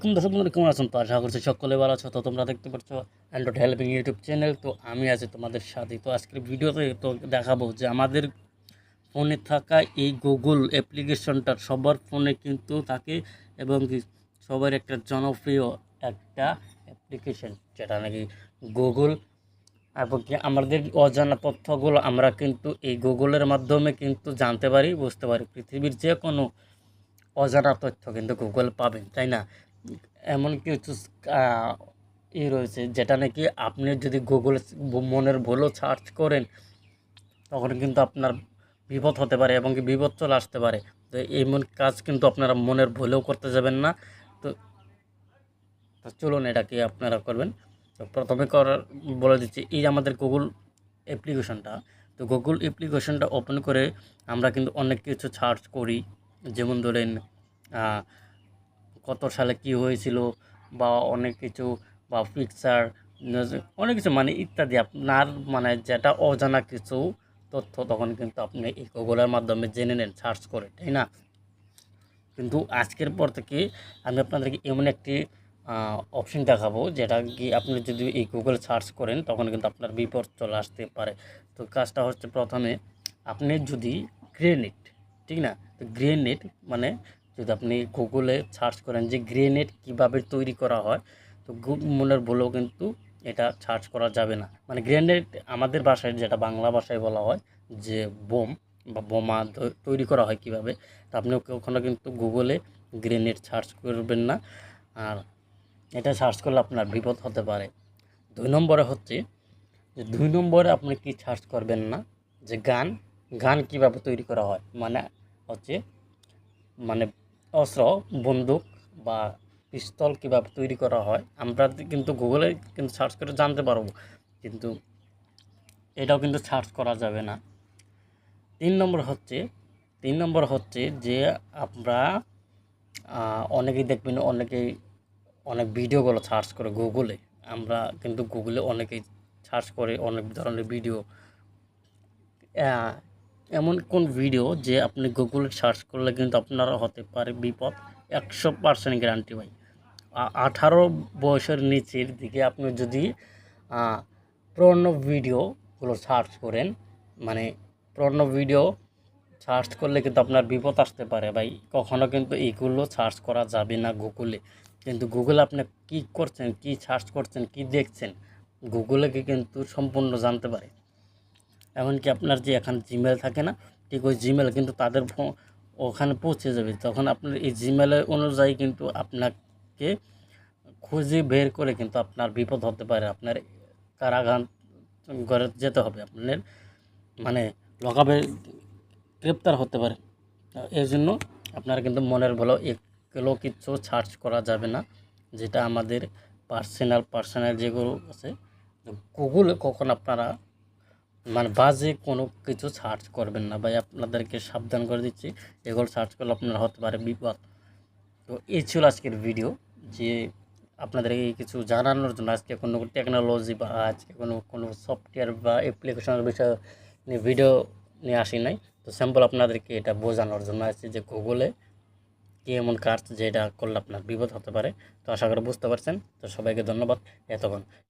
আলাইকুম দর্শক বন্ধুরা, কেমন আছেন? আশা করছি সকলে ভালো আছো। তো তোমরা দেখতে পাচ্ছ অ্যান্ড্রয়েড হেল্পিং ইউটিউব চ্যানেল তো আমি আছি তোমাদের সাথে। তো আজকের ভিডিওতে তো দেখাবো যে আমাদের ফোনে থাকা এই গুগল অ্যাপ্লিকেশনটা সবার ফোনে কিন্তু থাকে এবং সবার একটা জনপ্রিয় একটা অ্যাপ্লিকেশন যেটা নাকি গুগল এবং কি আমাদের অজানা তথ্যগুলো আমরা কিন্তু এই গুগলের মাধ্যমে কিন্তু জানতে পারি, বুঝতে পারি। পৃথিবীর যে কোনো অজানা তথ্য কিন্তু গুগল পাবেন তাই না? এমন কিছু ই রয়েছে যেটা নাকি আপনি যদি গুগল মনের ভুলও সার্চ করেন, তখন কিন্তু আপনার বিপদ হতে পারে এবং কি বিপদ চলে আসতে পারে। তো এমন কাজ কিন্তু আপনারা মনের ভুলেও করতে যাবেন না। তো চলুন এটা কি আপনারা করবেন। তো প্রথমে করার, বলে দিচ্ছি, এই আমাদের গুগল অ্যাপ্লিকেশনটা তো গুগল অ্যাপ্লিকেশনটা ওপেন করে আমরা কিন্তু অনেক কিছু সার্চ করি। যেমন ধরেন কত সালে কি হয়েছিল বা অনেক কিছু বা পিকচার অনেক কিছু মানে ইত্যাদি। আপনার মানে যেটা অজানা কিছু তথ্য তখন কিন্তু আপনি এই গুগলের মাধ্যমে জেনে নেন সার্চ করে, তাই না? কিন্তু আজকের পর থেকে আমি আপনাদেরকে এমন একটি অপশন দেখাবো যেটা কি আপনি যদি এই গুগল সার্চ করেন তখন কিন্তু আপনার বিপদ চলে আসতে পারে। তো কাজটা হচ্ছে প্রথমে আপনি যদি গ্রেনেড ঠিক না? তো গ্রেনেড মানে যদি আপনি গুগলে সার্চ করেন যে গ্রেনেড কীভাবে তৈরি করা হয়, তো মনের বলেও কিন্তু এটা সার্চ করা যাবে না। মানে গ্রেনেড আমাদের ভাষায় যেটা বাংলা ভাষায় বলা হয় যে বোম বা বোমা তৈরি করা হয় কীভাবে, তা আপনি কখনো কিন্তু গুগলে গ্রেনেড সার্চ করবেন না। আর এটা সার্চ করলে আপনার বিপদ হতে পারে। দুই নম্বরে হচ্ছে যে দুই নম্বরে আপনি কি সার্চ করবেন না, যে গান গান কীভাবে তৈরি করা হয়? মানে হচ্ছে মানে অস্ত্র, বন্দুক বা পিস্তল কীভাবে তৈরি করা হয়, আমরা কিন্তু গুগলে কিন্তু সার্চ করে জানতে পারব। কিন্তু এটাও কিন্তু সার্চ করা যাবে না। তিন নম্বর হচ্ছে, তিন নম্বর হচ্ছে যে আমরা অনেকেই দেখবেন, অনেকেই অনেক ভিডিওগুলো সার্চ করে গুগলে আমরা কিন্তু গুগলে অনেকেই সার্চ করে অনেক ধরনের ভিডিও এমন কোন ভিডিও যে আপনি গুগলে সার্চ করলে কিন্তু আপনার হতে পারে বিপদ? একশো পার্সেন্ট গ্যারান্টি ভাই। আঠারো বয়সের নিচের দিকে আপনি যদি পুরনো ভিডিওগুলো সার্চ করেন মানে পুরনো ভিডিও সার্চ করলে কিন্তু আপনার বিপদ আসতে পারে ভাই। কখনো কিন্তু এইগুলো সার্চ করা যাবে না গুগলে কিন্তু গুগলে আপনি কি করছেন, কি সার্চ করছেন, কি দেখছেন গুগলে কিন্তু সম্পূর্ণ জানতে পারে। এমনকি আপনার যে এখন জিমেল থাকে না, ঠিক ওই জিমেল কিন্তু তাদের ওখানে পৌঁছে যাবে। তখন আপনার এই জিমেলের অনুযায়ী কিন্তু আপনাকে খুঁজে বের করে কিন্তু আপনার বিপদ হতে পারে। আপনার কারাগান ঘরে যেতে হবে। আপনার মানে লকাবে গ্রেপ্তার হতে পারে। এর জন্য আপনারা কিন্তু মনের ভালো এগুলো কিছু সার্চ করা যাবে না, যেটা আমাদের পার্সোনাল পার্সোনাল যেগুলো আছে গুগলে কখন আপনারা মানে বাজে কোনো কিছু সার্চ করবেন না। ভাই, আপনাদেরকে সাবধান করে দিচ্ছি। এগুলো সার্চ করলে আপনার হতে পারে বিপদ। তো এই ছিল আজকের ভিডিও যে আপনাদের এই কিছু জানানোর জন্য আজকে কোনো টেকনোলজি বা আজকে কোনো কোনো সফটওয়্যার বা অ্যাপ্লিকেশনের বিষয়ে নিয়ে ভিডিও নিয়ে আসি নাই। তো স্যাম্পল আপনাদেরকে এটা বোঝানোর জন্য আছে যে গুগলে কি এমন কাজ যেটা করলে আপনার বিপদ হতে পারে। তো আশা করি বুঝতে পারছেন। তো সবাইকে ধন্যবাদ। এতক্ষণ।